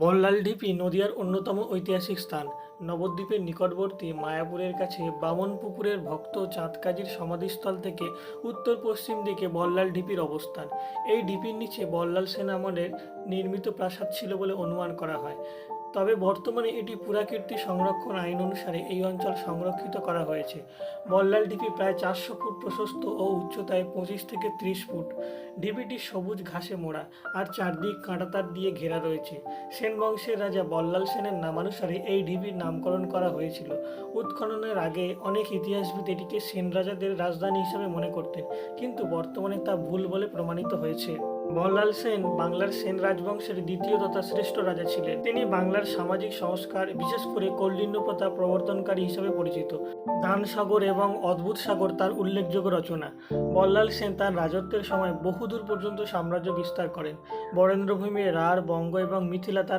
বল্লাল ঢিপি নদিয়ার অন্যতম ঐতিহাসিক স্থান। নবদ্বীপের নিকটবর্তী মায়াপুরের কাছে বামন পুকুরের ভক্ত চাঁদকাজির সমাধিস্থল থেকে উত্তর পশ্চিম দিকে বল্লাল ঢিপির অবস্থান। এই ঢিপির নিচে বল্লাল সেন আমলের নির্মিত প্রাসাদ ছিল বলে অনুমান করা হয়। তবে বর্তমানে এটি পুরাকীর্তি সংরক্ষণ আইন অনুসারে এই অঞ্চল সংরক্ষিত করা হয়েছে। বল্লাল ঢিপি প্রায় চারশো ফুট প্রশস্ত ও উচ্চতায় পঁচিশ থেকে ত্রিশ ফুট। ঢিপিটি সবুজ ঘাসে মোড়া আর চারদিক কাঁটাতার দিয়ে ঘেরা রয়েছে। সেন বংশের রাজা বল্লাল সেনের নামানুসারে এই ঢিপির নামকরণ করা হয়েছিল। উৎখননের আগে অনেক ইতিহাসবিদ এটিকে সেন রাজাদের রাজধানী হিসাবে মনে করতেন, কিন্তু বর্তমানে তা ভুল বলে প্রমাণিত হয়েছে। বল্লাল সেন বাংলার সেন রাজবংশের দ্বিতীয় তথা শ্রেষ্ঠ রাজা ছিলেন। তিনি বাংলার সামাজিক সংস্কার, বিশেষ করে কৌলিন্য প্রথা প্রবর্তনকারী হিসেবে পরিচিত। দান সাগর এবং অদ্ভুত সাগর তার উল্লেখযোগ্য রচনা। বল্লাল সেন তার রাজত্বের সময় বহুদূর পর্যন্ত সাম্রাজ্য বিস্তার করেন। বরেন্দ্রভূমি, রাঢ়, বঙ্গ এবং মিথিলা তার